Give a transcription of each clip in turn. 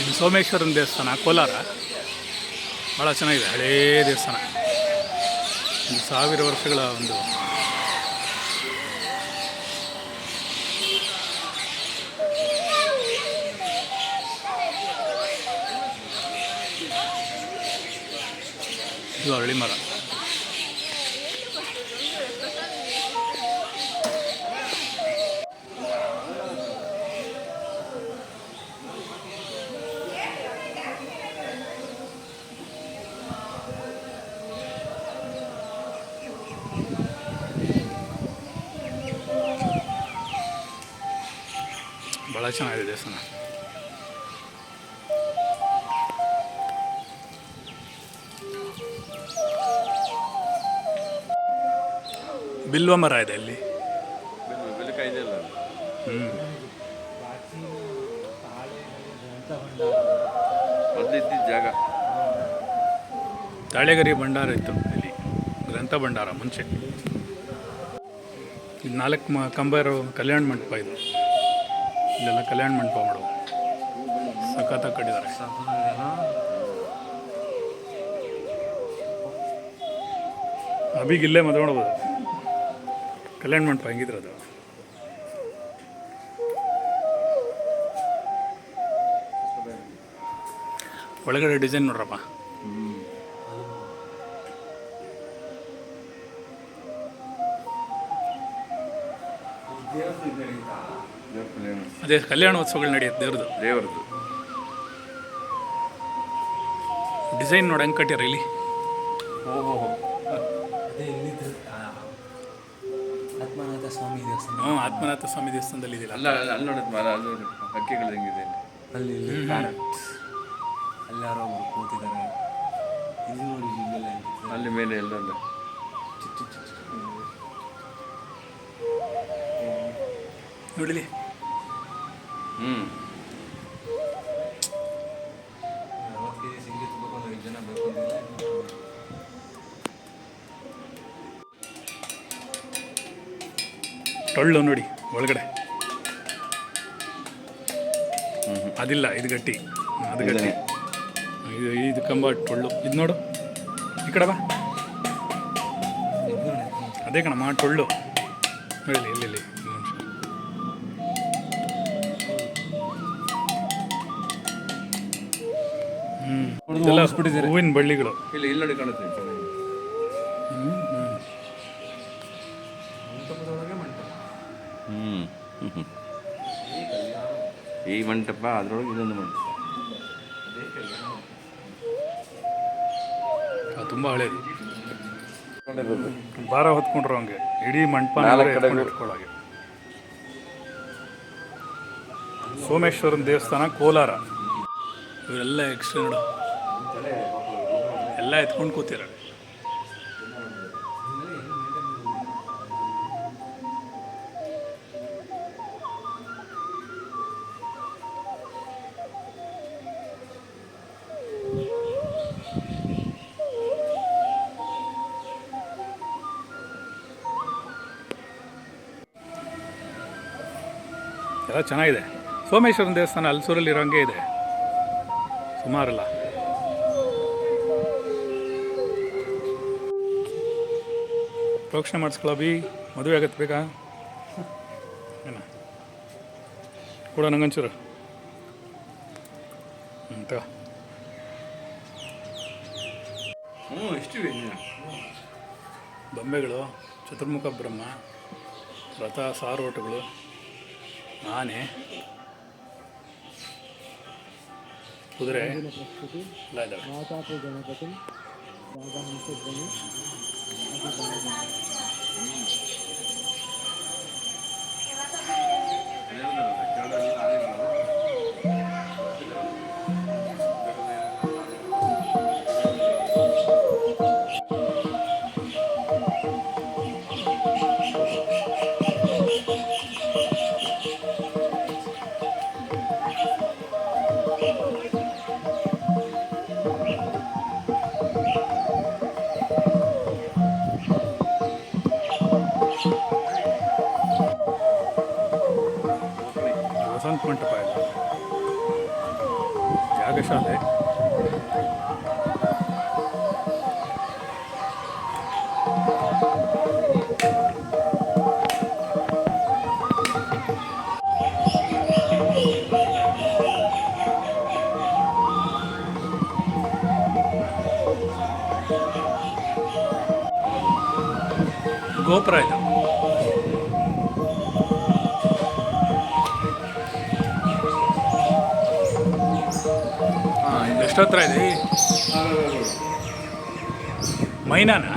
ಇದು ಸೋಮೇಶ್ವರನ ದೇವಸ್ಥಾನ, ಕೋಲಾರ. ಭಾಳ ಚೆನ್ನಾಗಿದೆ, ಹಳೇ ದೇವಸ್ಥಾನ. ಒಂದು ಸಾವಿರ ವರ್ಷಗಳ ಒಂದು ಇದು ಅರಳಿ ಮರ ಚೆನ್ನಾಗಿದೆ ದೇವಸ್ಥಾನ. ಬಿಲ್ವ ಮರ ಇದೆ ಇಲ್ಲಿ ಜಾಗ ತಾಳೆಗರಿ ಭಂಡಾರ ಇತ್ತು ಇಲ್ಲಿ ಗ್ರಂಥ ಭಂಡಾರ ಮುಂಚೆ. ನಾಲ್ಕು ಮ ಕಂಬ ಇರೋ ಕಲ್ಯಾಣ ಮಂಟಪ ಇದು. ಇಲ್ಲೆಲ್ಲ ಕಲ್ಯಾಣ ಮಂಟಪ ಮಾಡುವ ಸಖತ್ತಾಗಿ ಕಟ್ಟಿದ್ದಾರೆ ಅಬಿಗೆ ಇಲ್ಲೇ ಮದುವೆ ಮಾಡ್ಬೋದು. ಕಲ್ಯಾಣ ಮಂಟಪ ಹೆಂಗಿದ್ರೆ ಅದು? ಒಳಗಡೆ ಡಿಸೈನ್ ನೋಡ್ರಪ್ಪ. ಅದೇ ಕಲ್ಯಾಣೋತ್ಸವಗಳು ನಡೆಯುತ್ತೆ ದೇವ್ರದ್ದು. ದೇವ್ರದ್ದು. ಡಿಸೈನ್ ನೋಡಿ ಹೆಂಗೆ ಕಟ್ಟಿರ ಇಲ್ಲಿ. ಓಹೋ ಆತ್ಮನಾಥ ಸ್ವಾಮಿ ದೇವಸ್ಥಾನ. ಹ್ಞೂ ಆತ್ಮನಾಥ ಸ್ವಾಮಿ ದೇವಸ್ಥಾನದಲ್ಲಿ ಇದೆಯಲ್ಲ. ಅಲ್ಲ ಅಲ್ಲ ಅಲ್ಲಿ ನೋಡತ್ ಮರ ಅಲ್ಲಿ ನೋಡಿ ಹಕ್ಕಿಗಳು ಹೆಂಗಿದೆ ಅಲ್ಲಿ ಇಲ್ಲಿ ಅಲ್ಲಿ ಯಾರೋ ಒಬ್ರು ಕೂತಿದ್ದಾರೆ. ಇಲ್ಲಿ ನೋಡಿ ಇಲ್ಲೆಲ್ಲ ಹೆಂಗಿದೆ. ಅಲ್ಲಿ ಮೇಲೆ ಎಲ್ಲೆಲ್ಲ ಚಿಕ್ಕ ಚಿಕ್ಕ ಹ್ಞೂ ಟೊಳ್ಳು ನೋಡಿ ಒಳಗಡೆ. ಅದಿಲ್ಲ ಇದು ಗಟ್ಟಿ. ಅದು ಗಟ್ಟಿ. ಇದು ಇದು ಕಂಬ ಟೊಳ್ಳು. ಇದು ನೋಡು. ಈ ಕಡೆ ಬಾ. ಅದೇ ಕಣಮ್ಮ ಟೊಳ್ಳು. ಇಲ್ಲಿ ಇಲ್ಲಿ ಇಲ್ಲಿ ಒಂದು ನಿಮಿಷ ಹೂವಿನ ಬಳ್ಳಿಗಳು. ಇಲ್ಲಿ ಇಲ್ಲಿ ನೋಡಿ ಕಾಣುತ್ತೆ ಮಂಟಪ ಹ್ಞೂ ಈ ಮಂಟಪ ಅದರೊಳಗೆ ಇದೊಂದು ಮಂಟಪ. ಅದೇ ತುಂಬ ಹಳೇದು. ಭಾರ ಹೊತ್ಕೊಂಡ್ರು ಹಂಗೆ. ಇಡೀ ಮಂಟಪ. ಇಟ್ಕೊಳ್ಳಾಗೆ ಸೋಮೇಶ್ವರನ ದೇವಸ್ಥಾನ ಕೋಲಾರ. ಇವರೆಲ್ಲ ಎಕ್ಸ್ಟ್ರಾ ನೋಡು. ಎಲ್ಲ ಎತ್ಕೊಂಡು ಕೂತಿರ ಎಲ್ಲ ಚೆನ್ನಾಗಿದೆ. ಸೋಮೇಶ್ವರನ ದೇವಸ್ಥಾನ ಅಲ್ಸೂರಲ್ಲಿ ಇರೋಂಗೆ ಇದೆ. ಸುಮಾರಲ್ಲ. ಪ್ರೋಕ್ಷಣೆ ಮಾಡಿಸ್ಕೊಳ್ಳೋ ಬಿ ಮದುವೆ ಆಗತ್ತೆ ಬೇಕಾ ಏನ? ಕೂಡ ನಂಗಂಚೂರು ಅಂತ ಹ್ಞೂ ಎಷ್ಟಿವೆ ಬೊಂಬೆಗಳು ಚತುರ್ಮುಖ ಬ್ರಹ್ಮ ರಥ ಸಾರೋಟಗಳು ಆನೆ ಕುದುರೆ ಎಲ್ಲ ಇದ್ದಾವೆ Mm. ಗೋಪುರ ಇದು. ಹಾಂ ಎಷ್ಟು ಹತ್ರ ಇದೆ. ಮೈನಾನಾ?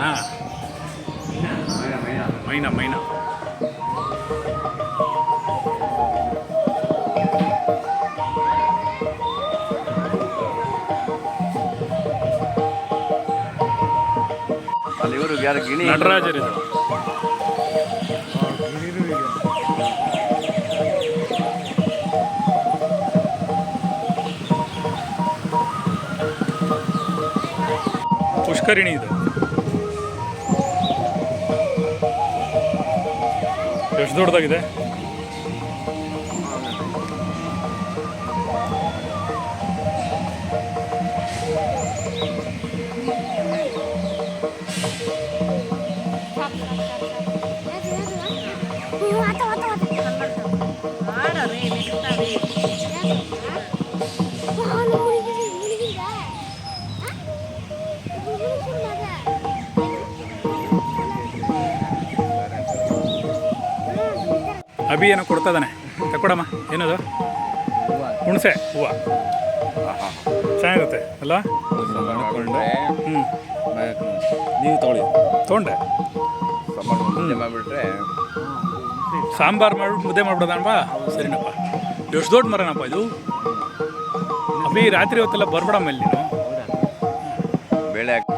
ಮೈನಾ ಮೈನಾ. ಅಲ್ಲಿ ಪುಷ್ಕರಿಣಿ ಇದು. ಎಷ್ಟು ದೊಡ್ಡದಾಗಿದೆ? ಅಭಿ ಏನೋ ಕೊಡ್ತದಾನೆ ತಕೊಡಮ್ಮ ಏನದು? ಹುಣಸೆ ಹೂವು. ಚೆನ್ನಾಗಿರುತ್ತೆ ಅಲ್ಲ? ಹ್ಞೂ ನೀವು ತಗೊಳ್ಳಿ. ತೊಗೊಂಡೆ. ಮಾಡಿಬಿಟ್ರೆ ಸಾಂಬಾರು ಮಾಡಿ ಮುದ್ದೆ ಮಾಡ್ಬಿಡೋದನಪ್ಪ ಸರಿನಪ್ಪ. ಎಷ್ಟು ದೊಡ್ಡ ಮರನಪ್ಪ ಇದು. ಅಭಿ ರಾತ್ರಿ ಹೊತ್ತೆಲ್ಲ ಬರ್ಬೇಡಮ್ಮ ಇಲ್ಲಿ ನೀನು. ಬೇಳೆ ಹಾಕಿ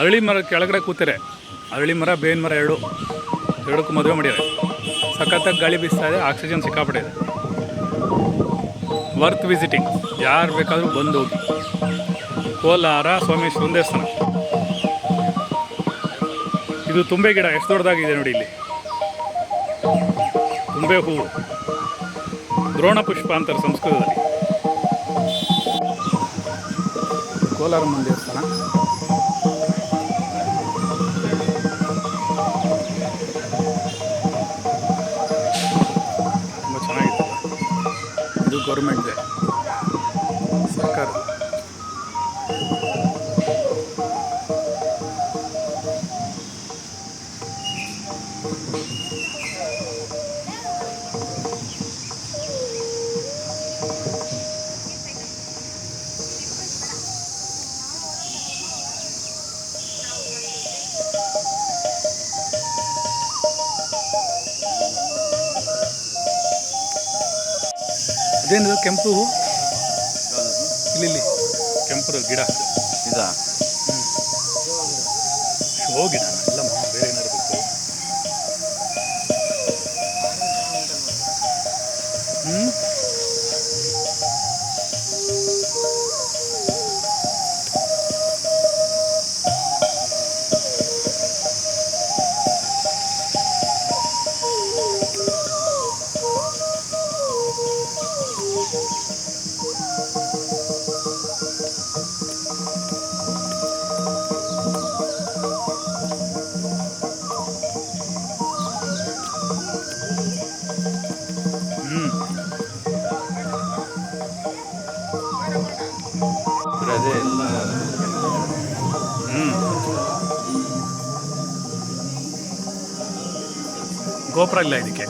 ಅರಳಿ ಮರ ಕೆಳಗಡೆ ಕೂತಾರೆ. ಅರಳಿ ಮರ ಬೇವಿನ ಮರ ಎರಡು. ಎರಡಕ್ಕೂ ಮದುವೆ ಮಾಡಿದ್ದಾರೆ. ಸಖತ್ತಾಗಿ ಗಾಳಿ ಬೀಸ್ತಾ ಇದೆ ಆಕ್ಸಿಜನ್ ಸಿಕ್ಕಾಪಟ್ಟೆ ಇದೆ ವರ್ತ್ ವಿಸಿಟಿಂಗ್ ಯಾರು ಬೇಕಾದರೂ ಬಂದು ಹೋಗಿ. ಕೋಲಾರ ಸ್ವಾಮಿ ದೇವಸ್ಥಾನ ಇದು ತುಂಬೆ ಗಿಡ ಎಷ್ಟು ದೊಡ್ಡದಾಗಿದೆ ನೋಡಿ ಇಲ್ಲಿ. ತುಂಬೆ ಹೂವು ದ್ರೋಣ ಪುಷ್ಪ ಅಂತಾರೆ ಸಂಸ್ಕೃತದಲ್ಲಿ ಕೋಲಾರಮ್ಮನ ದೇವಸ್ಥಾನ. ತುಂಬ ಚೆನ್ನಾಗಿದೆ ಇದು ಗೌರ್ಮೆಂಟ್ದೆ ಸರ್ಕಾರ. ಅದೇನಿದು? ಕೆಂಪು? ಹೂ? ಇಲ್ಲಿ. ಕೆಂಪು ಗಿಡ. ಗಿಡ ಇದಾ? ಶೋ ಗಿಡ ಇಲ್ಲ ಗೋಪುರ ಇಲ್ಲ ಇದಕ್ಕೆ.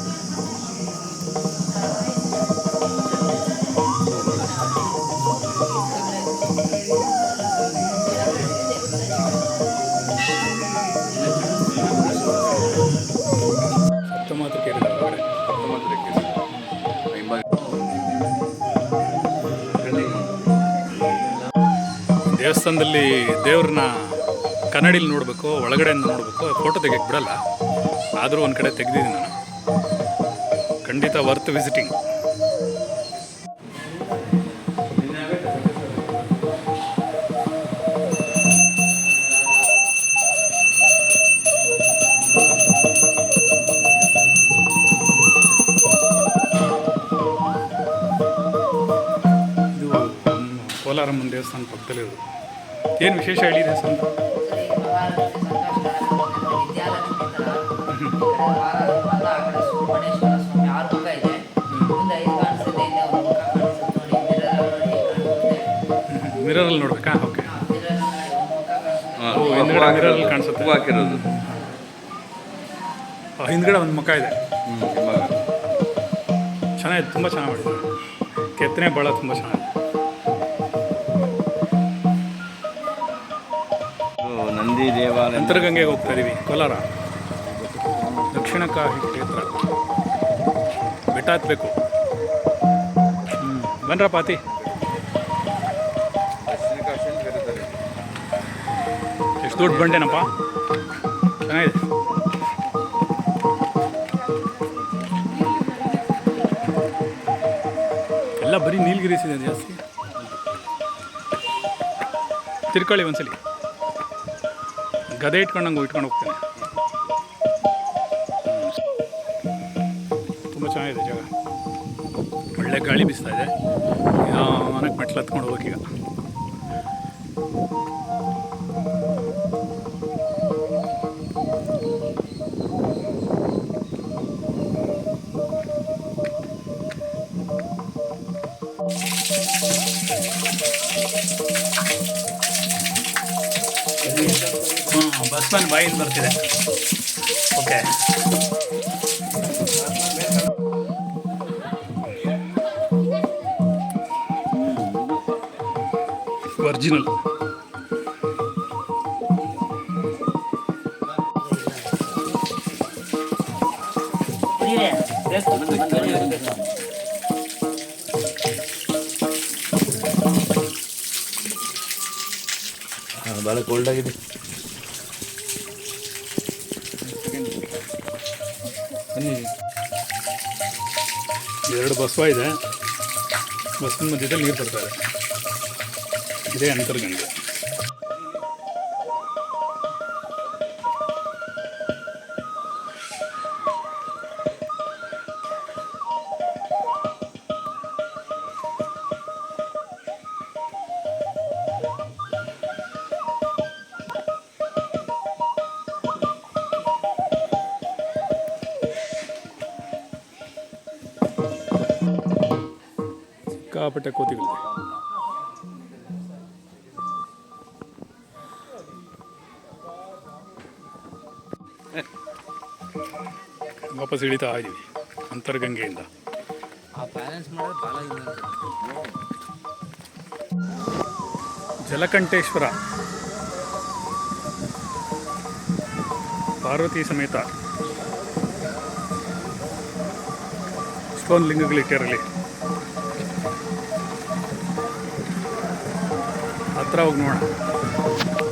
ದೇವಸ್ಥಾನದಲ್ಲಿ ದೇವ್ರನ್ನ ಕನ್ನಡಿಲಿ ನೋಡಬೇಕು ಒಳಗಡೆಯಿಂದ ನೋಡಬೇಕು ಫೋಟೋ ತೆಗಿಯಕ್ಕೆ ಬಿಡಲ್ಲ. ಆದರೂ ಒಂದು ಕಡೆ ತೆಗೆದಿದ್ದೀನಿ ನಾನು. ಖಂಡಿತ ವರ್ತ್ ವಿಸಿಟಿಂಗ್ ಕೋಲಾರಮ್ಮನ ದೇವಸ್ಥಾನ ಪಕ್ಕದಲ್ಲಿ ಏನು ವಿಶೇಷ ಹೇಳಿ ದೇವಸ್ಥಾನ ಈ ಕಡೆ ಮಹಾಲಕ್ಷ್ಮಿ ಆ ಕಡೆ ಸುಬ್ರಹ್ಮಣ್ಯೇಶ್ವರ ಸ್ವಾಮಿ ಆರು ಮುಖ ಇದೆ ಮುಂದೆ ಐದು ಕಾಣಿಸುತ್ತೆ. ಹಿಂದೆ ಒಂದು ಮುಖ ಕಾಣಿಸುತ್ತೆ ನೋಡಿ ಮಿರರ್ ನೋಡಿ ಕಾಣಿಸುತ್ತೆ ಮಿರರಲ್ಲಿ ನೋಡ್ಬೇಕಾ ಓಕೆ ಕಾಣಿಸುತ್ತೆ ಹಾ, ಹಿಂದ್ಗಡೆ ಹಾಕಿರೋದು. ಅಲ್ಲಿ ಕಾಣಿಸುತ್ತೆ. ಹಾಕಿರೋದು ಹಿಂದ್ಗಡೆ ಒಂದು ಮುಖ ಇದೆ. ಚೆನ್ನಾಗಿದೆ ತುಂಬ ಚೆನ್ನಾಗಿ ಮಾಡಿದ್ದಾರೆ ಕೆತ್ತನೆ ಭಾಳ ತುಂಬ ಚೆನ್ನಾಗಿದೆ. ನಂದಿ ದೇವಾಲಯ. ಅಂತರಗಂಗೆಗೆ ಹೋಗ್ತಾ ಇದೀವಿ ಕೋಲಾರ. ದಕ್ಷಿಣ ಕಾಶಿ ಕ್ಷೇತ್ರ. ಬೆಟ್ಟ ಹತ್ಬೇಕು. ಹ್ಞೂ ಬನ್ರ ಪಾತಿ. ಅಂತ ಎಷ್ಟು ದೊಡ್ಡ ಬಂಡೆನಪ್ಪ. ಚೆನ್ನಾಗಿದೆ. ಎಲ್ಲ ಬರೀ ನೀಲಗಿರೀಸ್ ಇದೆ ಜಾಸ್ತಿ. ತಿರ್ಕೊಳ್ಳಿ ಒಂದ್ಸಲಿ. ಗದೆ ಇಟ್ಕೊಂಡಂಗೆ ಇಟ್ಕೊಂಡು ಹೋಗ್ತೇನೆ. ಚೆನ್ನಾಗಿದೆ ಜಾಗ. ಒಳ್ಳೆ ಗಾಳಿ ಬೀಸ್ತಾ ಇದೆ. ನಿಧಾನಕ್ಕೆ ಮೆಟ್ಲು ಹತ್ಕೊಂಡು ಹೋಗ್ಬೇಕೀಗ ಹ್ಞೂ ಬಸ್ ಮ್ಯಾನ್ ಬಾಯಿಂದ ಬರ್ತಿದೆ. ಓಕೆ. ಒರಿಜಿನಲ್ ಭಾಳ ಕೋಲ್ಡ್ ಆಗಿದೆ. ಎರಡು ಬಸವ ಇದೆ. ಬಸ್ಸಿನ ಮಧ್ಯದಲ್ಲಿ ನೀರು ಬರ್ತಾ ಇದೆ ಇದೇ ಅಂತರ್ಗಂಗೆ ಸಿಕ್ಕಾಪಟ್ಟೆ ಕೋತಿಗಳಿದೆ ವಾಪಸ್ ಇಳಿತಾ ಇದ್ದೀವಿ ಅಂತರ್ಗಂಗೆಯಿಂದ. ಜಲಕಂಠೇಶ್ವರ. ಪಾರ್ವತಿ ಸಮೇತ. ಸ್ಟೋನ್ ಲಿಂಗಗಳಿಟ್ಟಿರಲಿ ಹತ್ರ ಹೋಗಿ ನೋಡೋಣ.